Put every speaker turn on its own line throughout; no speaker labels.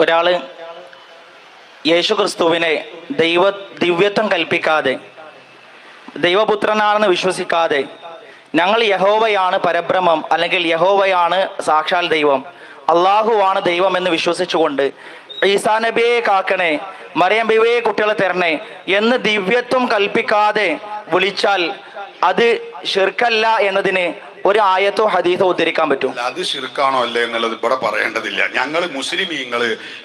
ഒരാൾ യേശു ക്രിസ്തുവിനെ ദൈവ ദിവ്യത്വം കൽപ്പിക്കാതെ ദൈവപുത്രനാണെന്ന് വിശ്വസിക്കാതെ ഞങ്ങൾ യഹോവയാണ് പരബ്രഹ്മം അല്ലെങ്കിൽ യഹോവയാണ് സാക്ഷാൽ ദൈവം അള്ളാഹുവാണ് ദൈവം എന്ന് വിശ്വസിച്ചുകൊണ്ട് ഈസാ നബിയെ കാക്കണേ മറിയം ബിവയെ കുട്ടികളെ തരണേ എന്ന് ദിവ്യത്വം കൽപ്പിക്കാതെ വിളിച്ചാൽ അത് ഷിർക്കല്ല എന്നതിന് ഒരു ആയത്തോ ഹദീസോ ഉദ്ധരിക്കാൻ പറ്റും.
അത് ശിർക്കാണോ അല്ലേ എന്നുള്ളത് ഇവിടെ പറയേണ്ടതില്ല. ഞങ്ങൾ മുസ്ലിമീങ്ങൾ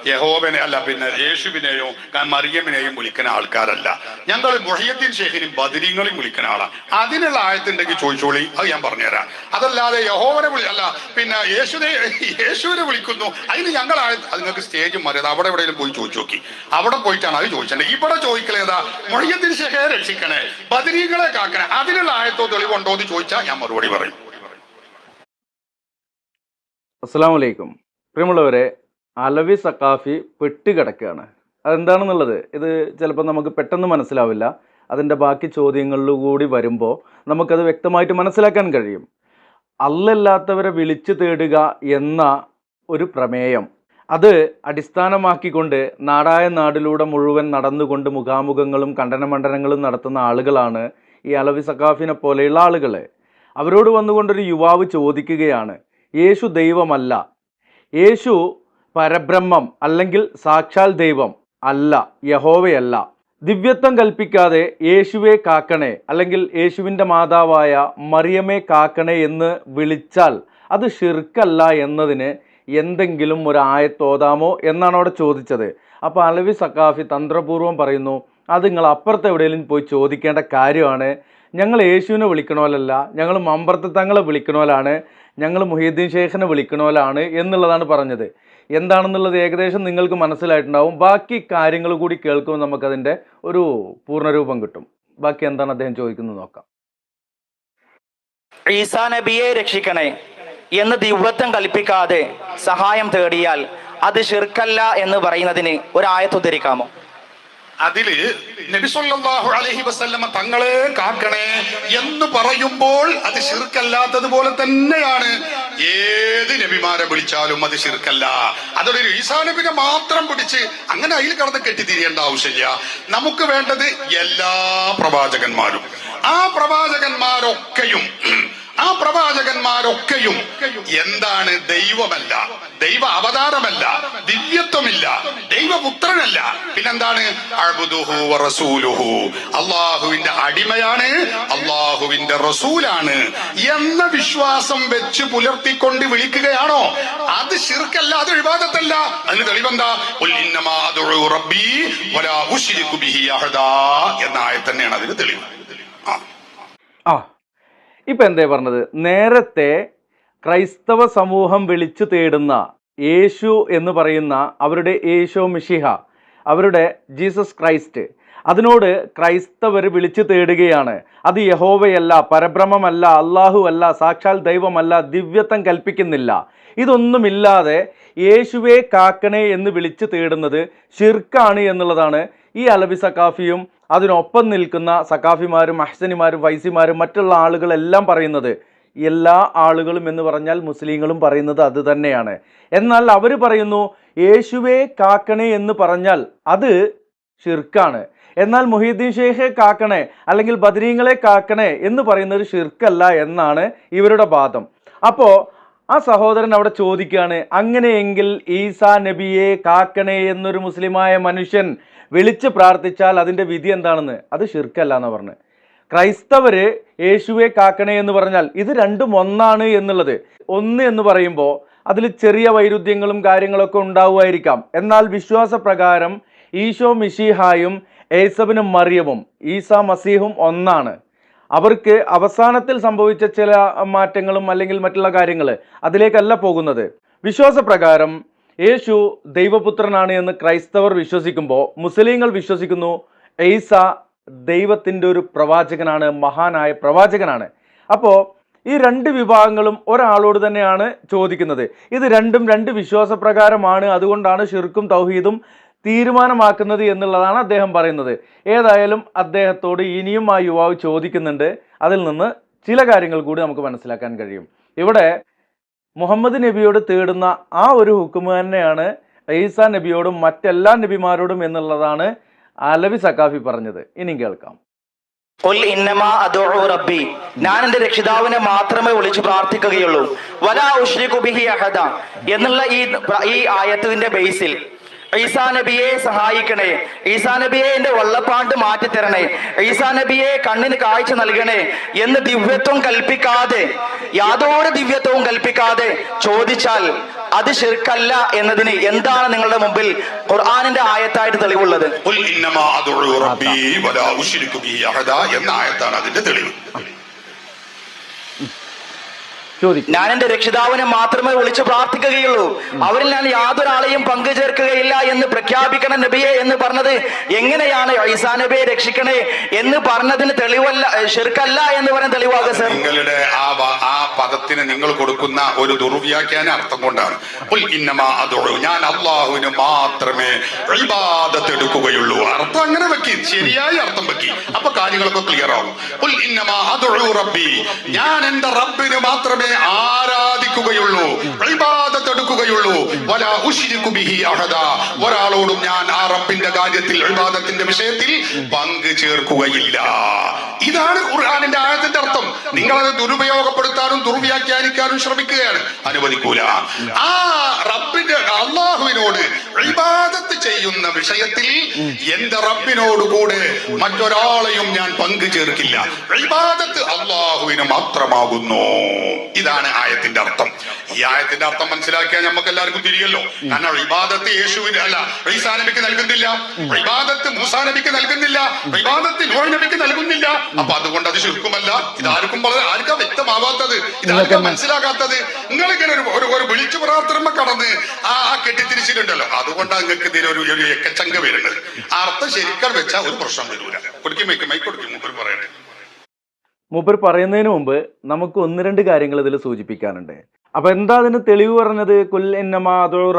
യഹോബനെ അല്ല പിന്നെ യേശുവിനെയോ മറിയമ്മിനെയും വിളിക്കുന്ന ആൾക്കാരല്ല. ഞങ്ങൾ മുഹിയത്തിൻ ഷെയ്ഖിനും ബദരീങ്ങളെയും വിളിക്കുന്ന ആളാണ് അതിനുള്ള ആയത്തുണ്ടെങ്കിൽ ചോദിച്ചോളി അത് ഞാൻ പറഞ്ഞുതരാം. അതല്ലാതെ യഹോവനെ വിളി അല്ല പിന്നെ യേശുനെ യേശുവിനെ വിളിക്കുന്നു അതിന് ഞങ്ങൾ ആയ അത് നിങ്ങൾക്ക് സ്റ്റേജ് മറിയത് അവിടെ എവിടെയെങ്കിലും പോയി ചോദിച്ചു നോക്കി. അവിടെ പോയിട്ടാണ് അത് ചോദിച്ചത് ഇവിടെ ചോദിക്കലേതാ മുഹിയത്തിൻ ഷെയ്ഖെ രക്ഷിക്കണേ ബദരീങ്ങളെ കാക്കണേ. അതിനുള്ള ആയത്തോ തെളിവുണ്ടോ എന്ന് ചോദിച്ചാൽ ഞാൻ മറുപടി പറയും.
അസ്സാം വലൈക്കും പ്രിയമുള്ളവരെ അലവി സക്കാഫി പെട്ടുകിടക്കുകയാണ്. അതെന്താണെന്നുള്ളത്? ഇത് ചിലപ്പോൾ നമുക്ക് പെട്ടെന്ന് മനസ്സിലാവില്ല. അതിന്റെ ബാക്കി ചോദ്യങ്ങളിലൂടി വരുമ്പോൾ നമുക്കത് വ്യക്തമായിട്ട് മനസ്സിലാക്കാൻ കഴിയും. അല്ലല്ലാത്തവരെ വിളിച്ചു തേടുക എന്ന ഒരു പ്രമേയം അത് അടിസ്ഥാനമാക്കിക്കൊണ്ട് നാടായ നാടിലൂടെ മുഴുവൻ നടന്നുകൊണ്ട് മുഖാമുഖങ്ങളും കണ്ടനമണ്ഡലങ്ങളും നടത്തുന്ന ആളുകളാണ് ഈ അലവി സക്കാഫിനെ പോലെയുള്ള ആളുകൾ അവരോട് വന്നുകൊണ്ടൊരു യുവാവ് ചോദിക്കുകയാണ് യേശു ദൈവമല്ല. യേശു പരബ്രഹ്മം അല്ലെങ്കിൽ സാക്ഷാൽ ദൈവം അല്ല യഹോവയല്ല. ദിവ്യത്വം കൽപ്പിക്കാതെ യേശുവെ കാക്കണേ അല്ലെങ്കിൽ യേശുവിന്റെ മാതാവായ മറിയമേ കാക്കണേ എന്ന് വിളിച്ചാൽ അത് ഷിർക്കല്ല എന്നതിന് എന്തെങ്കിലും ഒരു ആയത്തോതാമോ എന്നാണ് അവിടെ ചോദിച്ചത്. അപ്പോൾ അലവി സക്കാഫി തന്ത്രപൂർവം പറയുന്നു അത് നിങ്ങൾ അപ്പുറത്ത് എവിടെയെങ്കിലും പോയി ചോദിക്കേണ്ട കാര്യമാണ്. ഞങ്ങൾ യേശുവിനെ വിളിക്കണോലല്ല ഞങ്ങൾ മമ്പ്രത്തങ്ങളെ വിളിക്കണോലാണ് ഞങ്ങൾ മുഹീദ്ദീൻ ഷേഖിനെ വിളിക്കണോലാണ് എന്നുള്ളതാണ് പറഞ്ഞത്. എന്താണെന്നുള്ളത് ഏകദേശം നിങ്ങൾക്ക് മനസ്സിലായിട്ടുണ്ടാവും. ബാക്കി കാര്യങ്ങൾ കൂടി കേൾക്കുമ്പോൾ നമുക്കതിന്റെ ഒരു പൂർണരൂപം കിട്ടും. ബാക്കി എന്താണ് അദ്ദേഹം ചോദിക്കുന്നത് നോക്കാം.
ഈസാ നബിയെ രക്ഷിക്കണേ എന്ന് ദിവ്യത്വം കൽപ്പിക്കാതെ സഹായം തേടിയാൽ അത് ഷിർക്കല്ല എന്ന് പറയുന്നതിന് ഒരു ആയത്ത് ഉദ്ധരിക്കാമോ?
അതിൽ നബി അലഹി വസല്ലമ തങ്ങളെ കാക്കണേ എന്ന് പറയുമ്പോൾ അത് ശിർക്കല്ലാത്തതുപോലെ തന്നെയാണ്. ഏത് നബിമാരെ വിളിച്ചാലും അത് ശിർക്കല്ല. അതൊരു ഈസാ നബിനെ മാത്രം പിടിച്ച് അങ്ങനെ അതിൽ കടന്ന് കെട്ടിത്തിരിയേണ്ട ആവശ്യമില്ല. നമുക്ക് വേണ്ടത് എല്ലാ പ്രവാചകന്മാരും. ആ പ്രവാചകന്മാരൊക്കെയും ആ പ്രവാചകന്മാരൊക്കെയും എന്താണ് ദൈവമല്ല ദൈവ അവതാരമല്ല ദിവ്യത്വമില്ല ദൈവപുത്രനല്ല. പിന്നെന്താണ്? അള്ളാഹുവിന്റെ അടിമയാണ് അള്ളാഹുവിന്റെ റസൂലാണ് എന്ന വിശ്വാസം വെച്ച് പുലർത്തിക്കൊണ്ട് വിളിക്കുകയാണോ? അത് ശിർക്കല്ല അത് വിവാദത്തല്ല അതിന് തെളിവെന്താ? എന്നായ തന്നെയാണ് അതിന് തെളിവ്. ആ
ഇപ്പം എന്തേ പറഞ്ഞത്? നേരത്തെ ക്രൈസ്തവ സമൂഹം വിളിച്ചു തേടുന്ന യേശു എന്ന് പറയുന്ന അവരുടെ യേശോ മിഷിഹ അവരുടെ ജീസസ് ക്രൈസ്റ്റ് അതിനോട് ക്രൈസ്തവർ വിളിച്ചു തേടുകയാണ്. അത് യഹോവയല്ല പരബ്രഹ്മമല്ല അള്ളാഹു അല്ല സാക്ഷാൽ ദൈവമല്ല ദിവ്യത്വം കൽപ്പിക്കുന്നില്ല. ഇതൊന്നുമില്ലാതെ യേശുവെ കാക്കണേ എന്ന് വിളിച്ചു തേടുന്നത് ഷിർക്കാണ് എന്നുള്ളതാണ് ഈ അലബി സക്കാഫിയും അതിനൊപ്പം നിൽക്കുന്ന സക്കാഫിമാരും അഹ്സനിമാരും വൈസിമാരും മറ്റുള്ള ആളുകളെല്ലാം പറയുന്നത് എല്ലാ ആളുകളും എന്ന് പറഞ്ഞാൽ മുസ്ലിങ്ങളും പറയുന്നത് അത് തന്നെയാണ്. എന്നാൽ അവർ പറയുന്നു യേശുവേ കാക്കണേ എന്ന് പറഞ്ഞാൽ അത് ഷിർക്കാണ് എന്നാൽ മുഹീദ്ദീൻ ഷെയ്ഖെ കാക്കണേ അല്ലെങ്കിൽ ബദരീങ്ങളെ കാക്കണേ എന്ന് പറയുന്നത് ഷിർക്കല്ല എന്നാണ് ഇവരുടെ വാദം. അപ്പോൾ ആ സഹോദരൻ അവിടെ ചോദിക്കുകയാണ് അങ്ങനെയെങ്കിൽ ഈസാ നബിയെ കാക്കണേ എന്നൊരു മുസ്ലിമായ മനുഷ്യൻ വിളിച്ച് പ്രാർത്ഥിച്ചാൽ അതിന്റെ വിധി എന്താണെന്ന്? അത് ഷിർക്കല്ല എന്ന് പറഞ്ഞു. ക്രൈസ്തവര് യേശുവെ കാക്കണേ എന്ന് പറഞ്ഞാൽ ഇത് രണ്ടും ഒന്നാണ് എന്നുള്ളത്. ഒന്ന് എന്ന് പറയുമ്പോൾ അതിൽ ചെറിയ വൈരുദ്ധ്യങ്ങളും കാര്യങ്ങളൊക്കെ ഉണ്ടാവുമായിരിക്കാം. എന്നാൽ വിശ്വാസപ്രകാരം ഈശോ മിഷിഹായും ഏസബിനും മറിയവും ഈസാ മസീഹും ഒന്നാണ്. അവർക്ക് അവസാനത്തിൽ സംഭവിച്ച ചില മാറ്റങ്ങളും അല്ലെങ്കിൽ മറ്റുള്ള കാര്യങ്ങൾ അതിലേക്കല്ല പോകുന്നത്. വിശ്വാസപ്രകാരം യേശു ദൈവപുത്രനാണ് എന്ന് ക്രൈസ്തവർ വിശ്വസിക്കുമ്പോൾ മുസ്ലിങ്ങൾ വിശ്വസിക്കുന്നു ഈസ ദൈവത്തിന്റെ ഒരു പ്രവാചകനാണ് മഹാനായ പ്രവാചകനാണ്. അപ്പോൾ ഈ രണ്ട് വിഭാഗങ്ങളും ഒരാളോട് തന്നെയാണ് ചോദിക്കുന്നത്. ഇത് രണ്ടും രണ്ട് വിശ്വാസപ്രകാരമാണ്. അതുകൊണ്ടാണ് ഷിർക്കും തൗഹീദും തീരുമാനമാക്കുന്നത് എന്നുള്ളതാണ് അദ്ദേഹം പറയുന്നത്. ഏതായാലും അദ്ദേഹത്തോട് ഇനിയും ആ യുവാവ് ചോദിക്കുന്നുണ്ട്. അതിൽ നിന്ന് ചില കാര്യങ്ങൾ കൂടി നമുക്ക് മനസ്സിലാക്കാൻ കഴിയും. ഇവിടെ മുഹമ്മദ് നബിയോട് തേടുന്ന ആ ഒരു ഹുക്കുമ തന്നെയാണ് ഈസാ നബിയോടും മറ്റെല്ലാ നബിമാരോടും എന്നുള്ളതാണ് അലവി സക്കാഫി പറഞ്ഞത്. ഇനി കേൾക്കാം.
റബ്ബി. ഞാൻ എന്റെ രക്ഷിതാവിനെ മാത്രമേ വിളിച്ചു പ്രാർത്ഥിക്കുകയുള്ളൂ. വലാ ഉശ്രികു ബിഹി അഹദ. എന്നുള്ള ഈ ഈ ആയത്തിന്റെ ബേസിൽ ഈസാ നബിയെ സഹായിക്കണേ. ഈസാ നബിയെ എന്റെ വള്ളപ്പാണ്ട് മാറ്റി തരണേ ഈസാ നബിയെ കണ്ണിന് കാഴ്ച നൽകണേ എന്ന് ദിവ്യത്വം കൽപ്പിക്കാതെ യാതൊരു ദിവ്യത്വവും കൽപ്പിക്കാതെ ചോദിച്ചാൽ അത് ശിർക്കല്ല എന്നതിന് എന്താണ് നിങ്ങളുടെ മുമ്പിൽ ഖുർആാനിന്റെ ആയത്തായിട്ട് തെളിവുള്ളത്?
എന്ന ആയത്താണ് അതിന്റെ തെളിവ്.
ഞാൻ എന്റെ രക്ഷിതാവിനെ മാത്രമേ വിളിച്ച് പ്രാർത്ഥിക്കുകയുള്ളൂ. അവരിൽ ഞാൻ യാതൊരാളെയും പങ്കു ചേർക്കുകയില്ല എന്ന് പ്രഖ്യാപിക്കണം നബിയെ എന്ന് പറഞ്ഞത് എങ്ങനെയാണ് ഐസാ നബിയെ രക്ഷിക്കണേ എന്ന് പറഞ്ഞതിന് തെളിവല്ല ഷിർക്കല്ല എന്ന് പറയുന്ന തെളിവാകുക സർ.
നിങ്ങളുടെ ആ ആ പദത്തിന് നിങ്ങൾ കൊടുക്കുന്ന ഒരു ദുർവ്യാഖ്യാന അർത്ഥം കൊണ്ടാണ്. ഞാൻ അള്ളാഹുവിന് മാത്രമേ ഇബാദത്ത് എടുക്കുകയുള്ളൂ അർത്ഥം അങ്ങനെ വെക്കി ശരിയായ അർത്ഥം വെക്കി. അപ്പൊ കാര്യങ്ങളൊക്കെ ക്ലിയർ ആവും. ഞാൻ എന്റെ റബ്ബിന് മാത്രമേ ആരാധിക്കുകയുള്ളൂ ഇബാദത്ത് എടുക്കുകയുള്ളൂ. ഒരാളോടും ഞാൻ ആ റബ്ബിന്റെ കാര്യത്തിൽ ഇബാദത്തിന്റെ വിഷയത്തിൽ പങ്ക് ചേർക്കുകയില്ല. ഇതാണ് ഖുർആാനിന്റെ ആഴത്തിന്റെ അർത്ഥം. നിങ്ങളത് ദുരുപയോഗപ്പെടുത്താനും ദുർവ്യാഖ്യാനിക്കാനും ശ്രമിക്കുകയാണ്. അനുവദിക്കൂല. ആ റബ്ബിന്റെ അള്ളാഹുവിനോട് ഇബാദത്ത് ചെയ്യുന്ന വിഷയത്തിൽ എന്റെ റബ്ബിനോട് കൂടെ മറ്റൊരാളെയും ഞാൻ പങ്കു ചേർക്കില്ല. ഇബാദത്ത് അള്ളാഹുവിന് മാത്രമാകുന്നു. ഇതാണ് ആയത്തിന്റെ അർത്ഥം. ഈ ആയത്തിന്റെ അർത്ഥം മനസ്സിലാക്കിയാൽ നമുക്ക് എല്ലാവർക്കും തിരിയല്ലോ. കാരണം ഇബാദത്ത് യേശുവിന് അല്ല ഈസാ നബിക്ക് നൽകുന്നില്ല. ഇബാദത്ത് മൂസാ നബിക്ക് നൽകുന്നില്ല. ഇബാദത്ത് ലോഹനബിക്ക് നബിക്ക് നൽകുന്നില്ല. അപ്പൊ അതുകൊണ്ട് അത് ശുക്കുമല്ല ഇതാർക്കും വളരെ ആർക്കാ വ്യക്തമാവാത്തത്? ഇതാർക്കാ മനസ്സിലാകാത്തത്? നിങ്ങൾ ഇങ്ങനെ ഒരു ഒരു- വിളിച്ചു പ്രാർത്ഥന കടന്ന് ആ ആ കെട്ടിത്തിരിച്ചിട്ടുണ്ടല്ലോ. അതുകൊണ്ടാണ് നിങ്ങൾക്ക് ഇതിന് ഒരു ഒരു എക്കച്ചങ്ക വരുന്നത്. അർത്ഥം ശരിക്കാൻ വെച്ചാൽ ഒരു പ്രശ്നം വരൂല. കൊടുക്കും മൈക്ക് മൈക്ക് കൊടുക്കും പറയണേ.
മൂപ്പർ പറയുന്നതിന് മുമ്പ് നമുക്ക് ഒന്ന് രണ്ട് കാര്യങ്ങൾ ഇതിൽ സൂചിപ്പിക്കാനുണ്ട്. അപ്പൊ എന്താ അതിന് തെളിവ് പറഞ്ഞത്? കുൽ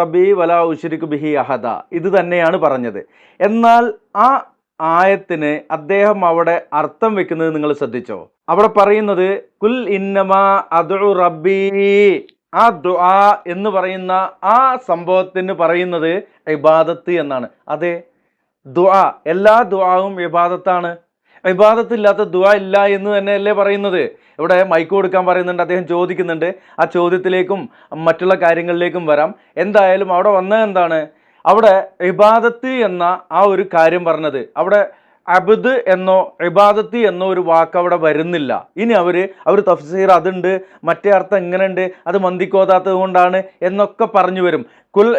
റബ്ബി വലാ ഉശ്രികു ബിഹി അഹദ. ഇത് തന്നെയാണ് പറഞ്ഞത്. എന്നാൽ ആ ആയത്തിന് അദ്ദേഹം അവിടെ അർത്ഥം വെക്കുന്നത് നിങ്ങൾ ശ്രദ്ധിച്ചോ? അവിടെ പറയുന്നത് കുൽ ഇന്നമാ അതു റബ്ബി. ആ ദുആ എന്ന് പറയുന്ന ആ സംഭവത്തിന് പറയുന്നത് ഇബാദത്ത് എന്നാണ്. അതെ ദുആ. എല്ലാ ദുആവും ഇബാദത്താണ്. ഇബാദത്തില്ലാത്ത ദുആ ഇല്ല എന്ന് തന്നെയല്ലേ പറയുന്നത്. ഇവിടെ മൈക്ക് കൊടുക്കാൻ പറയുന്നുണ്ട് അദ്ദേഹം ചോദിക്കുന്നുണ്ട്. ആ ചോദ്യത്തിലേക്കും മറ്റുള്ള കാര്യങ്ങളിലേക്കും വരാം. എന്തായാലും അവിടെ വന്നത് എന്താണ്? അവിടെ ഇബാദത്ത് എന്ന ആ ഒരു കാര്യം പറഞ്ഞത്. അവിടെ അബദ് എന്നോ ഇബാദത്ത് എന്നോ ഒരു വാക്ക് അവിടെ വരുന്നില്ല. ഇനി അവർ അവർ തഫ്സീർ അതുണ്ട് മറ്റേ അർത്ഥം ഇങ്ങനെയുണ്ട് അത് മന്ദിക്കോതാത്തത് കൊണ്ടാണ് എന്നൊക്കെ പറഞ്ഞു വരും. കുൽ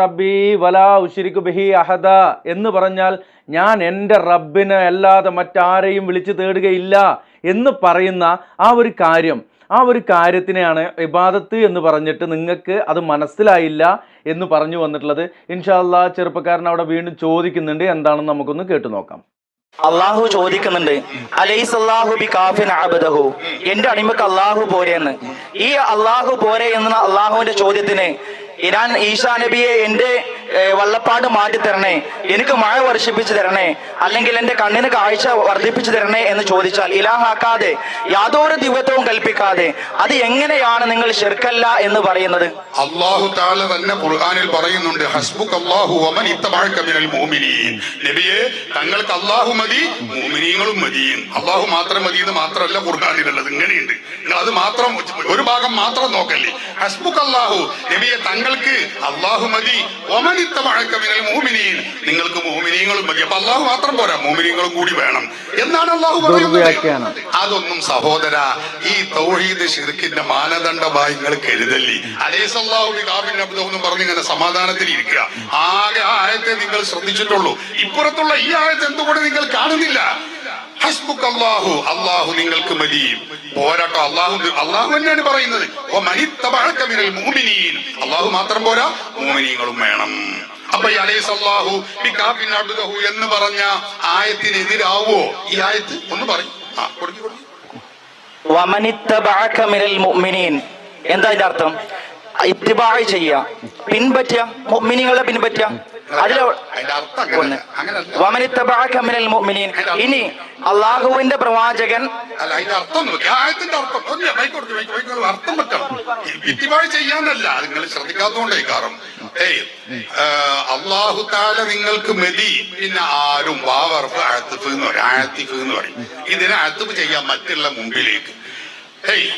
റബ്ബി വലാ ഉശ്രികു ബിഹി അഹദ എന്ന് പറഞ്ഞാൽ ഞാൻ എന്റെ റബ്ബിനെ അല്ലാതെ മറ്റാരെയും വിളിച്ചു തേടുകയില്ല എന്ന് പറയുന്ന ആ ഒരു കാര്യം ആ ഒരു കാര്യത്തിനെയാണ് ഇബാദത്ത് എന്ന് പറഞ്ഞിട്ട് നിങ്ങൾക്ക് അത് മനസ്സിലായില്ല എന്ന് പറഞ്ഞു വന്നിട്ടുള്ളത്. ഇൻഷാല്ല ചെറുപ്പക്കാരൻ അവിടെ വീണ്ടും ചോദിക്കുന്നുണ്ട്. എന്താണെന്ന് നമുക്കൊന്ന് കേട്ടു നോക്കാം.
അള്ളാഹു ചോദിക്കുന്നുണ്ട് അലൈസ് അള്ളാഹു ബി കാഫിൻ അബദഹു എന്റെ അടിമക്ക് അള്ളാഹു പോരെ എന്ന് ഈ അള്ളാഹു പോരെ എന്ന അള്ളാഹുവിന്റെ ചോദ്യത്തിന് ഞാൻ ഈശാ നബിയെ എന്റെ വള്ളപ്പാട് മാറ്റി തരണേ എനിക്ക് മഴ വർഷിപ്പിച്ചു തരണേ അല്ലെങ്കിൽ എന്റെ കണ്ണിന് കാഴ്ച വർദ്ധിപ്പിച്ചു തരണേ എന്ന് ചോദിച്ചാൽ ഇലാഹാക്കാതെ യാതൊരു ദിവ്യത്വവും കൽപ്പിക്കാതെ അത് എങ്ങനെയാണ് നിങ്ങൾ ശിർക്കല്ല എന്ന് പറയുന്നത്?
അള്ളാഹു താല തന്നെ ഖുർആനിൽ പറയുന്നുണ്ട് ഹസ്ബുക്ക് അള്ളാഹു നബിയെ തങ്ങൾക്ക് അള്ളാഹു മതി മുഅ്മിനീങ്ങളും മതി അള്ളാഹു മാത്രം മതി എന്ന് മാത്രമല്ല ഖുർആനിലുള്ളത്. ഇങ്ങനെയുണ്ട്. നിങ്ങൾ അത് മാത്രം ഒരു ഭാഗം മാത്രം നോക്കല്ലേ? ഹസ്ബുക്ക് അള്ളാഹു നബിയെ തങ്ങൾക്ക് അള്ളാഹു മതി. നിങ്ങൾക്ക് മോമിനിയങ്ങളും മതി. അപ്പൊ അള്ളാഹു മാത്രം പോരാ. മോമിനിയങ്ങളും കൂടി വേണം. എന്നാണ് അള്ളാഹു പറയുന്നത്. അതൊന്നും സഹോദര ഈ തൗഹീദ് ഷിർക്കിന്റെ മാനദണ്ഡമായി നിങ്ങൾ കരുതല്ലി? എന്ന് പറഞ്ഞ് ഇങ്ങനെ സമാധാനത്തിൽ ഇരിക്കുക. ആകെ ആയത്തെ നിങ്ങൾ ശ്രദ്ധിച്ചിട്ടുള്ളൂ. ഇപ്പുറത്തുള്ള ഈ ആയത്തെ എന്തുകൊണ്ട് നിങ്ങൾ കാണുന്നില്ല? ഹസ്ബുക്ക് അള്ളാഹു അള്ളാഹു നിങ്ങൾക്ക് മതി. പോരാട്ടോ അള്ളാഹു അള്ളാഹു തന്നെയാണ് പറയുന്നത്. അള്ളാഹു മാത്രം പോരാ മുഅ്മിനീങ്ങളും വേണം. അപ്പൊ അലൈസല്ലാഹു എന്ന് പറഞ്ഞ ആയത്തിനെതിരാവോ? ഈ ആയത്ത് ഒന്ന് പറയും. ആ കൊടുക്കി കൊടുക്കി.
എന്താ ഇതിന്റെ അർത്ഥം? ഇത്തിബായ് ചെയ്യുക. പിൻപറ്റുക. മുഅ്മിനീങ്ങളെ പിൻപറ്റുക. അതിൽ ഇനി അള്ളാഹുവിന്റെ പ്രവാചകൻ
അല്ല അതിന്റെ അർത്ഥം ആയത്തിന്റെ അർത്ഥം. അർത്ഥം വിറ്റുപാട് ചെയ്യാന്നല്ല നിങ്ങൾ ശ്രദ്ധിക്കാത്തതുകൊണ്ടേ കാരണം. ഏയ് അള്ളാഹു താല നിങ്ങൾക്ക് മതി. പിന്നെ ആരും വാവർഫ് അഴത്തിഫ് എന്ന് പറയും. എന്ന് പറയും. ഇതിനെ അഴത്തിഫ് ചെയ്യാൻ മറ്റുള്ള മുമ്പിലേക്ക്. ഏയ്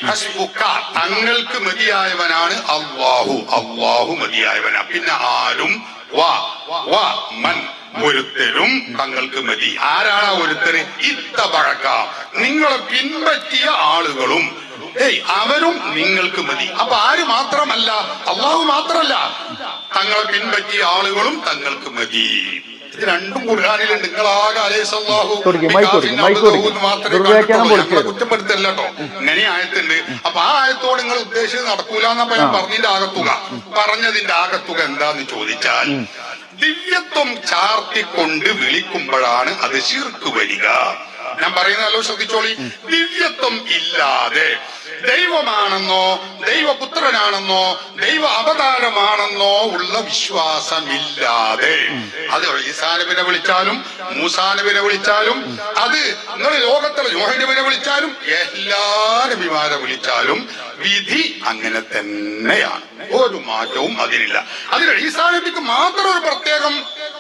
തങ്ങൾക്ക് മതിയായവനാണ് അള്ളാഹു. അള്ളാഹു മതിയായവനാ. പിന്നെ ആരും വാ വാ മൻ. ഒരുത്തരും തങ്ങൾക്ക് മതി. ആരാണ് ഒരുത്തര്? ഇത്ത പഴക്കാം. നിങ്ങളെ പിൻപറ്റിയ ആളുകളും. ഏയ് അവരും നിങ്ങൾക്ക് മതി. അപ്പൊ ആര് മാത്രമല്ല? അള്ളാഹു മാത്രമല്ല. തങ്ങളെ പിൻപറ്റിയ ആളുകളും തങ്ങൾക്ക് മതി. ഇത് രണ്ടും ഖുർആാനിലുണ്ട്. അലൈസല്ലാഹു. കുറ്റപ്പെടുത്തല്ല കേട്ടോ. ഇങ്ങനെ ആയത്തുണ്ട്. അപ്പൊ ആ ആയത്തോട് നിങ്ങൾ ഉദ്ദേശിച്ചത് നടക്കൂല എന്നപ്പോ ഞാൻ പറഞ്ഞതിന്റെ ആകത്തുക. പറഞ്ഞതിന്റെ ആകത്തുക എന്താന്ന് ചോദിച്ചാൽ ദിവ്യത്വം ചാർത്തിക്കൊണ്ട് വിളിക്കുമ്പോഴാണ് അത് ശിർക്ക് വരിക. ഞാൻ പറയുന്നതല്ലോ ശ്രദ്ധിച്ചോളി. ദിവ്യത്വം ഇല്ലാതെ ദൈവമാണെന്നോ ദൈവപുത്രനാണെന്നോ ദൈവ അവതാരമാണെന്നോ ഉള്ള വിശ്വാസമില്ലാതെ. അത് ഈസാനബിനെ വിളിച്ചാലും മൂസാനബിനെ വിളിച്ചാലും അത് നിങ്ങൾ ലോകത്തിലെ ജോഹനബിനെ വിളിച്ചാലും എല്ലാ നബിമാരെ വിളിച്ചാലും വിധി അങ്ങനെ തന്നെയാണ്. ഒരു മാറ്റവും അതിനില്ല. അതിന് ഈസാനബിക്ക് മാത്രം ഒരു പ്രത്യേകം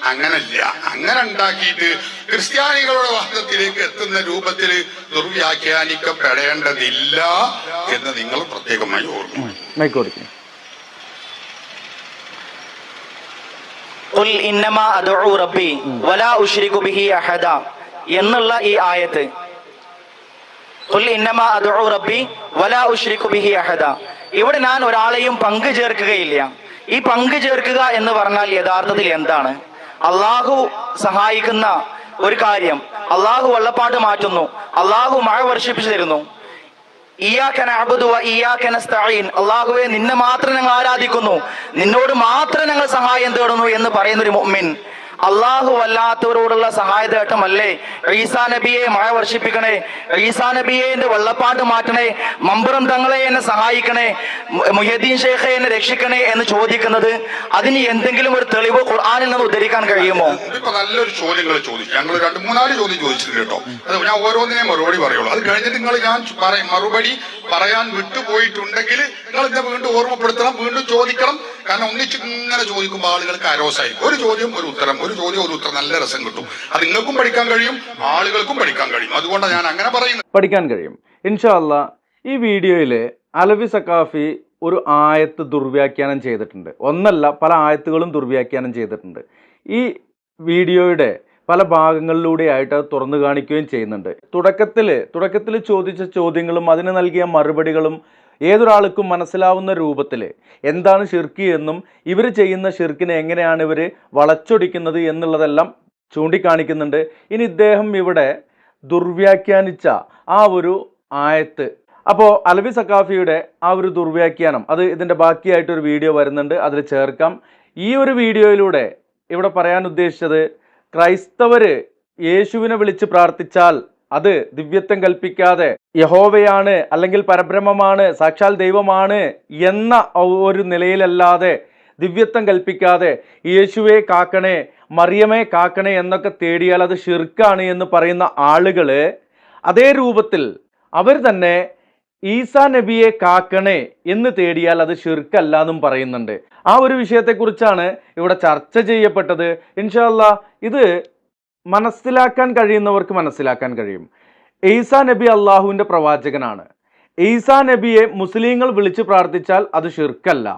അങ്ങനല്ല. അങ്ങനെ ഉണ്ടാക്കിയിട്ട് ക്രിസ്ത്യാനികളുടെ വാദത്തിലേക്ക് എത്തുന്ന രൂപത്തിൽ ദുർവ്യാഖ്യാനിക്കപ്പെടേണ്ടതില്ല എന്ന് നിങ്ങൾ പ്രത്യേകമായി ഓർമ്മ
എന്നുള്ള ഈ ആയത്ത്. ഇവിടെ ഞാൻ ഒരാളെയും പങ്കു ചേർക്കുകയില്ല. ഈ പങ്കു ചേർക്കുക എന്ന് പറഞ്ഞാൽ യഥാർത്ഥത്തിൽ എന്താണ്? അള്ളാഹു സഹായിക്കുന്ന ഒരു കാര്യം. അള്ളാഹു വെള്ളപ്പാട്ട് മാറ്റുന്നു. അള്ളാഹു മഴ വർഷിപ്പിച്ചു തരുന്നു. അള്ളാഹുവെ നിന്നെ മാത്രം ഞങ്ങൾ ആരാധിക്കുന്നു. നിന്നോട് മാത്രം ഞങ്ങൾ സഹായം തേടുന്നു എന്ന് പറയുന്ന ഒരു മുഅ്മിൻ. അള്ളാഹു അല്ലാത്തവരോടുള്ള സഹായതേട്ടമല്ലേ? ഈസാ നബിയെ മഴ വർഷിപ്പിക്കണേ. ഈസാ നബിയെ എന്റെ വെള്ളപ്പാട്ട് മാറ്റണേ. മമ്പുറം തങ്ങളെ എന്നെ സഹായിക്കണേ. മുഹദ്ദീൻ ഷേഖെ എന്നെ രക്ഷിക്കണേ എന്ന് ചോദിക്കുന്നത് അതിന് എന്തെങ്കിലും ഒരു തെളിവ് ഖുർആാനിൽ നിന്ന് ഉദ്ധരിക്കാൻ കഴിയുമോ?
നല്ലൊരു ചോദ്യങ്ങൾ ചോദിച്ചു. ഞങ്ങൾ രണ്ട് മൂന്നാൽ ചോദ്യം ചോദിച്ചിട്ടുണ്ട് കേട്ടോ. അത് ഞാൻ ഓരോന്നിനെ മറുപടി പറയുള്ളൂ. അത് കഴിഞ്ഞിട്ട് നിങ്ങൾ ഞാൻ മറുപടി പറയാൻ വിട്ടുപോയിട്ടുണ്ടെങ്കിൽ നിങ്ങൾ എന്നെ വീണ്ടും ഓർമ്മപ്പെടുത്തണം വീണ്ടും ചോദിക്കണം. കാരണം ഒന്നിച്ച് ഇങ്ങനെ ചോദിക്കുമ്പോൾ ആളുകൾക്ക് അരോസായിരിക്കും ഒരു ചോദ്യം ഒരു ഉത്തരം ഒരു ചോദ്യം ഒരു ഉത്തരം നല്ല രസം കിട്ടും. അത് നിങ്ങൾക്കും പഠിക്കാൻ കഴിയും ആളുകൾക്കും പഠിക്കാൻ കഴിയും. അതുകൊണ്ടാണ് ഞാൻ അങ്ങനെ പറയുന്നത്.
പഠിക്കാൻ കഴിയും. ഇൻഷാല്ല ഈ വീഡിയോയിൽ അലവി സക്കാഫി ഒരു ആയത്ത് ദുർവ്യാഖ്യാനം ചെയ്തിട്ടുണ്ട്. ഒന്നല്ല പല ആയത്തുകളും ദുർവ്യാഖ്യാനം ചെയ്തിട്ടുണ്ട്. ഈ വീഡിയോയുടെ പല ഭാഗങ്ങളിലൂടെയായിട്ട് അത് തുറന്നു കാണിക്കുകയും ചെയ്യുന്നുണ്ട്. തുടക്കത്തിൽ തുടക്കത്തിൽ ചോദിച്ച ചോദ്യങ്ങളും അതിന് നൽകിയ മറുപടികളും ഏതൊരാൾക്കും മനസ്സിലാവുന്ന രൂപത്തിൽ എന്താണ് ഷിർക്ക് എന്നും ഇവർ ചെയ്യുന്ന ഷിർക്കിനെ എങ്ങനെയാണ് ഇവർ വളച്ചൊടിക്കുന്നത് എന്നുള്ളതെല്ലാം ചൂണ്ടിക്കാണിക്കുന്നുണ്ട്. ഇനി ഇദ്ദേഹം ഇവിടെ ദുർവ്യാഖ്യാനിച്ച ആ ഒരു ആയത്ത്. അപ്പോൾ അലവി സക്കാഫിയുടെ ആ ഒരു ദുർവ്യാഖ്യാനം അത് ഇതിന്റെ ബാക്കിയായിട്ടൊരു വീഡിയോ വരുന്നുണ്ട് അതിൽ ചേർക്കാം. ഈ ഒരു വീഡിയോയിലൂടെ ഇവിടെ പറയാൻ ഉദ്ദേശിച്ചത് ക്രൈസ്തവർ യേശുവിനെ വിളിച്ച് പ്രാർത്ഥിച്ചാൽ അത് ദിവ്യത്വം കൽപ്പിക്കാതെ യഹോവയാണ് അല്ലെങ്കിൽ പരബ്രഹ്മമാണ് സാക്ഷാൽ ദൈവമാണ് എന്ന ഒരു നിലയിലല്ലാതെ ദിവ്യത്വം കൽപ്പിക്കാതെ യേശുവെ കാക്കണേ മറിയമേ കാക്കണേ എന്നൊക്കെ തേടിയാൽ അത് ഷിർക്കാണ് എന്ന് പറയുന്ന ആളുകൾ അതേ രൂപത്തിൽ അവർ തന്നെ ഈസാ നബിയെ കാക്കണേ എന്ന് തേടിയാൽ അത് ഷിർക്കല്ല എന്നും പറയുന്നുണ്ട്. ആ ഒരു വിഷയത്തെക്കുറിച്ചാണ് ഇവിടെ ചർച്ച ചെയ്യപ്പെട്ടത്. ഇൻഷാല്ല ഇത് മനസ്സിലാക്കാൻ കഴിയുന്നവർക്ക് മനസ്സിലാക്കാൻ കഴിയും. ഈസാ നബി അള്ളാഹുവിന്റെ പ്രവാചകനാണ്. ഈസാ നബിയെ മുസ്ലിങ്ങൾ വിളിച്ച് പ്രാർത്ഥിച്ചാൽ അത് ഷിർക്കല്ല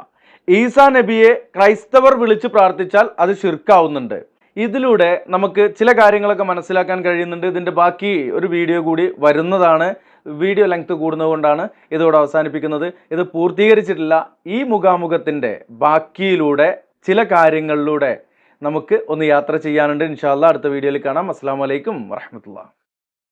ഈസാ നബിയെ ക്രൈസ്തവർ വിളിച്ച് പ്രാർത്ഥിച്ചാൽ അത് ഷിർക്കാവുന്നുണ്ട് ഇതിലൂടെ നമുക്ക് ചില കാര്യങ്ങളൊക്കെ മനസ്സിലാക്കാൻ കഴിയുന്നുണ്ട്. ഇതിന്റെ ബാക്കി ഒരു വീഡിയോ കൂടി വരുന്നതാണ്. വീഡിയോ ലെങ്ത് കൂടുന്നതുകൊണ്ടാണ് ഇതോടെ അവസാനിപ്പിക്കുന്നത്. ഇത് പൂർത്തീകരിച്ചിട്ടില്ല. ഈ മുഖാമുഖത്തിന്റെ ബാക്കിയിലൂടെ ചില കാര്യങ്ങളിലൂടെ നമുക്ക് ഒന്ന് യാത്ര ചെയ്യാനുണ്ട്. ഇൻഷാല്ല അടുത്ത വീഡിയോയിൽ കാണാം. അസ്സാം വലൈക്കും വറഹമത്തുള്ള